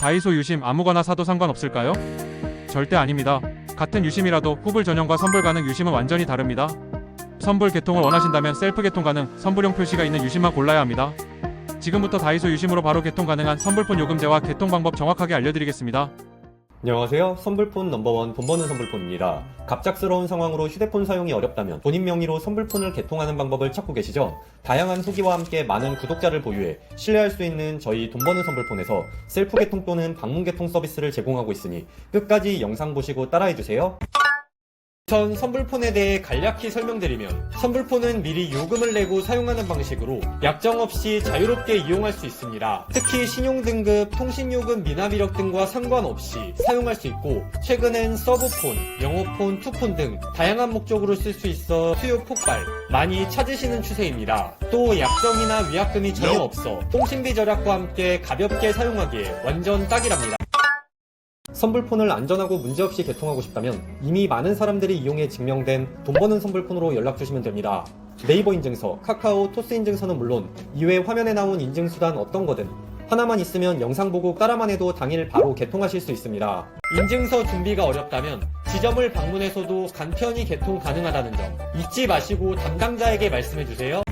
다이소 유심 아무거나 사도 상관없을까요? 절대 아닙니다. 같은 유심이라도 후불 전용과 선불 가능 유심은 완전히 다릅니다. 선불 개통을 원하신다면 셀프 개통 가능, 선불용 표시가 있는 유심만 골라야 합니다. 지금부터 다이소 유심으로 바로 개통 가능한 선불폰 요금제와 개통 방법 정확하게 알려드리겠습니다. 안녕하세요. 선불폰 넘버원 돈 버는 선불폰입니다. 갑작스러운 상황으로 휴대폰 사용이 어렵다면 본인 명의로 선불폰을 개통하는 방법을 찾고 계시죠? 다양한 후기와 함께 많은 구독자를 보유해 신뢰할 수 있는 저희 돈 버는 선불폰에서 셀프 개통 또는 방문 개통 서비스를 제공하고 있으니 끝까지 영상 보시고 따라해주세요. 우선 선불폰에 대해 간략히 설명드리면 선불폰은 미리 요금을 내고 사용하는 방식으로 약정 없이 자유롭게 이용할 수 있습니다. 특히 신용등급, 통신요금 미납 이력 등과 상관없이 사용할 수 있고 최근엔 서브폰, 영어폰, 투폰 등 다양한 목적으로 쓸 수 있어 수요 폭발 많이 찾으시는 추세입니다. 또 약정이나 위약금이 전혀 없어 통신비 절약과 함께 가볍게 사용하기에 완전 딱이랍니다. 선불폰을 안전하고 문제없이 개통하고 싶다면 이미 많은 사람들이 이용해 증명된 돈 버는 선불폰으로 연락 주시면 됩니다. 네이버 인증서, 카카오, 토스 인증서는 물론 이외 화면에 나온 인증수단 어떤 거든 하나만 있으면 영상 보고 따라만 해도 당일 바로 개통하실 수 있습니다. 인증서 준비가 어렵다면 지점을 방문해서도 간편히 개통 가능하다는 점 잊지 마시고 담당자에게 말씀해 주세요.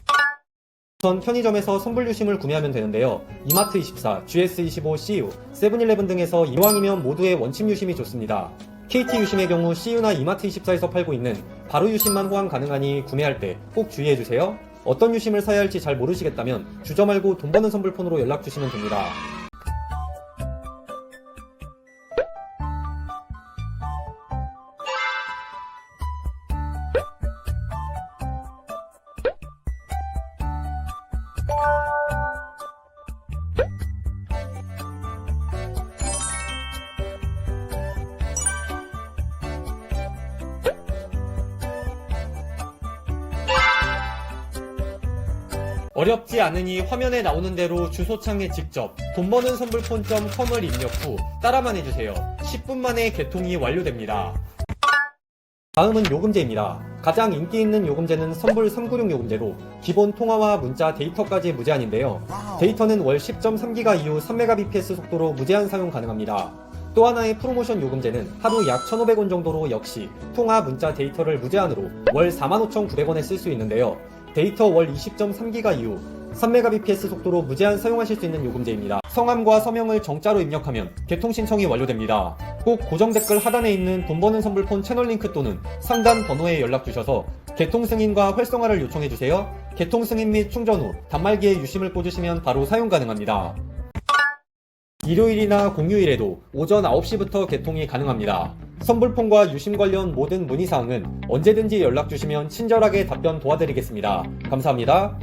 우선 편의점에서 선불유심을 구매하면 되는데요. 이마트24, GS25, CU, 세븐일레븐 등에서 이왕이면 모두의 원침 유심이 좋습니다. KT 유심의 경우 CU나 이마트24에서 팔고 있는 바로 유심만 호환 가능하니 구매할 때 꼭 주의해주세요. 어떤 유심을 사야 할지 잘 모르시겠다면 주저 말고 돈 버는 선불폰으로 연락 주시면 됩니다. 어렵지 않으니 화면에 나오는 대로 주소창에 직접 돈 버는 선불폰.com을 입력 후 따라만 해주세요. 10분 만에 개통이 완료됩니다. 다음은 요금제입니다. 가장 인기 있는 요금제는 선불 396 요금제로 기본 통화와 문자 데이터까지 무제한인데요. 데이터는 월 10.3기가 이후 3메가bps 속도로 무제한 사용 가능합니다. 또 하나의 프로모션 요금제는 하루 약 1,500원 정도로 역시 통화, 문자, 데이터를 무제한으로 월 45,900원에 쓸 수 있는데요. 데이터 월 20.3기가 이후 3메가bps 속도로 무제한 사용하실 수 있는 요금제입니다. 성함과 서명을 정자로 입력하면 개통 신청이 완료됩니다. 꼭 고정 댓글 하단에 있는 돈 버는 선불폰 채널 링크 또는 상단 번호에 연락 주셔서 개통 승인과 활성화를 요청해 주세요. 개통 승인 및 충전 후 단말기에 유심을 꽂으시면 바로 사용 가능합니다. 일요일이나 공휴일에도 오전 9시부터 개통이 가능합니다. 선불폰과 유심 관련 모든 문의사항은 언제든지 연락 주시면 친절하게 답변 도와드리겠습니다. 감사합니다.